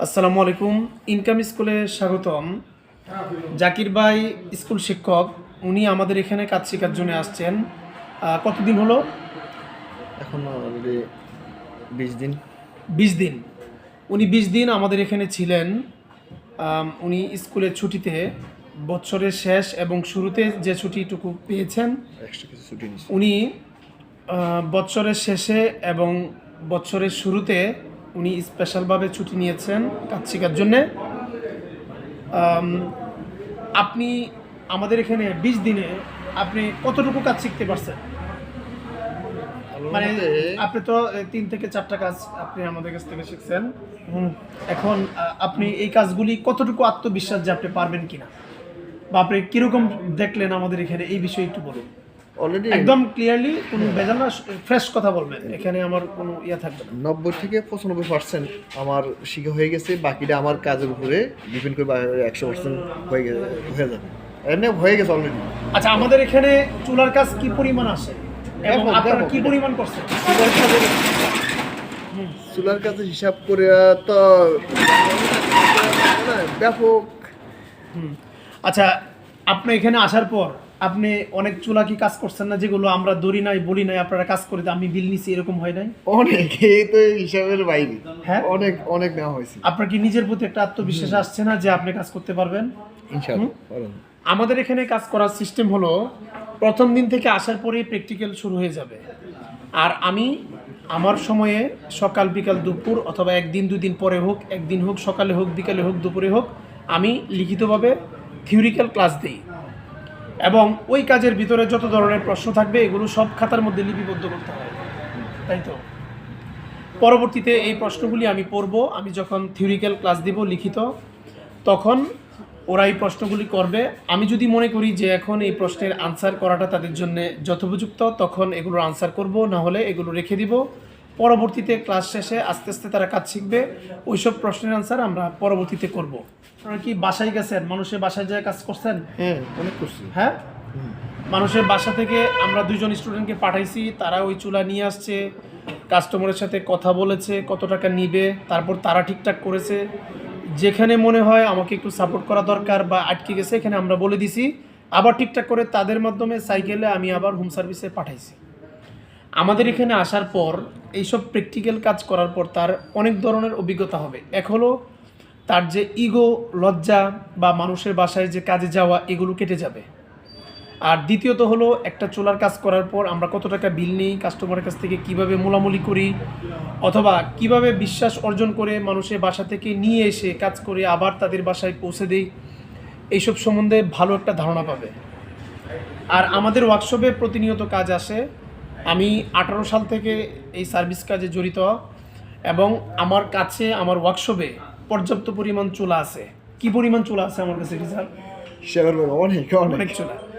আসসালামু আলাইকুম। ইনকাম স্কুলে স্বাগতম। জাকির ভাই স্কুল শিক্ষক উনি আমাদের এখানে কাজ শেখার জন্য আসছেন। কতদিন হলো? এখন বিশ দিন। বিশ দিন। উনি বিশ দিন আমাদের এখানে ছিলেন। উনি স্কুলের ছুটিতে বছরের শেষ এবং শুরুতে যে ছুটিটুকু পেয়েছেন উনি বছরের শেষে এবং বছরের শুরুতে উনি স্পেশালভাবে ছুটি নিয়েছেন কাজ শেখার জন্যে আপনি আমাদের এখানে বিশ দিনে আপনি কতটুকু কাজ শিখতে পারছেন? মানে আপনি তো তিন থেকে চারটা কাজ আপনি আমাদের কাছ থেকে শিখছেন। এখন আপনি এই কাজগুলি কতটুকু আত্মবিশ্বাস যে আপনি পারবেন কিনা? বা আপনি কীরকম দেখলেন আমাদের এখানে এই বিষয়ে একটু বলুন। অলরেডি একদম ক্লিয়ারলি কোনো ভেজাল না ফ্রেশ কথা বলবেন এখানে আমার কোনো ইয়ে থাকবে না। নব্বই থেকে পঁচানব্বই পার্সেন্ট আমার শিখা হয়ে গেছে বাকিটা আমার কাজের উপরে ডিপেন্ড করে একশো পার্সেন্ট হয়ে গে- হয়ে যাবে। এমনি হয়ে গেছে অলরেডি আচ্ছা আমাদের এখানে চুলার কাজ কি পরিমাণ আসে এবং আপনারা কি পরিমাণ করছেন চুলার কাছে হিসাব করে তো ব্যাপক। আচ্ছা আপনি এখানে আসার পর আপনি অনেক চুলা কি কাজ করছেন না যেগুলো আমরা দড়ি নাই বলি নাই আপনারা কাজ করে আমি বিল নিছি এরকম হয় নাই? অনেক এই তো হিসাবের বাইরে। হ্যাঁ? অনেক অনেক নেওয়া হয়েছে। আপনার কি নিজের প্রতি একটা আত্মবিশ্বাস আসছে না যে আপনি কাজ করতে পারবেন? আমাদের এখানে কাজ করার সিস্টেম হলো প্রথম দিন থেকে আসার পরেই প্র্যাকটিক্যাল শুরু হয়ে যাবে। আর আমি আমার সময়ে সকাল বিকাল দুপুর অথবা একদিন দুই দিন পরে হোক একদিন হোক সকালে হোক বিকালে হোক দুপুরে হোক আমি লিখিতভাবে থিওরিক্যাল ক্লাস দিই। এবং ওই কাজের ভিতরে যত ধরনের প্রশ্ন থাকবে, এগুলো সব খাতার মধ্যে লিপিবদ্ধ করতে হবে। তাই তো? পরবর্তীতে এই প্রশ্নগুলি আমি পড়ব। আমি যখন থিওরিক্যাল ক্লাস দিব লিখিত, তখন ওরা এই প্রশ্নগুলি করবে। আমি যদি মনে করি যে এখন এই প্রশ্নের আনসার করাটা তাদের জন্য যথোপযুক্ত, তখন এগুলোর আনসার করব, না হলে এগুলো রেখে দিব। পরবর্তীতে ক্লাস শেষে আস্তে আস্তে তারা কাজ শিখবে। ওইসব প্রশ্নের আনসার আমরা পরবর্তীতে করব। আপনারা কি বাসায় গেছেন? মানুষের বাসায় যায় কাজ করছেন? হ্যাঁ অনেক করছি। হ্যাঁ? মানুষের বাসা থেকে আমরা দুজন স্টুডেন্টকে পাঠাইছি তারা ওই চুলা নিয়ে আসছে কাস্টমারের সাথে কথা বলেছে কত টাকা নিবে তারপর তারা ঠিকঠাক করেছে। যেখানে মনে হয় আমাকে একটু সাপোর্ট করা দরকার বা আটকে গেছে এখানে আমরা বলে দিছি। আবার ঠিকঠাক করে তাদের মাধ্যমে সাইকেলে আমি আবার হোম সার্ভিসে পাঠাইছি। আমাদের এখানে আসার পর এইসব প্র্যাকটিক্যাল কাজ করার পর তার অনেক ধরনের অভিজ্ঞতা হবে। এক হলো তার যে ইগো, লজ্জা বা মানুষের বাসায় যে কাজে যাওয়া, এগুলো কেটে যাবে। আর দ্বিতীয়ত হলো, একটা চুলার কাজ করার পর আমরা কত টাকা বিল নিই কাস্টমারের কাছ থেকে কীভাবে মোলামুলি করি, অথবা কীভাবে বিশ্বাস অর্জন করে মানুষের বাসা থেকে নিয়ে এসে কাজ করে আবার তাদের বাসায় পৌঁছে দেই, এইসব সম্বন্ধে ভালো একটা ধারণা পাবে। আর আমাদের ওয়ার্কশপে প্রতিনিয়ত কাজ আসে। আমি আঠারো সাল থেকে এই সার্ভিস কাজে জড়িত এবং আমার কাছে, আমার ওয়ার্কশপে পর্যাপ্ত পরিমাণ চুলা আছে? কি পরিমাণ চুলা আছে আমার কাছে রিজার্ভ? অনেক। অনেক চুলা।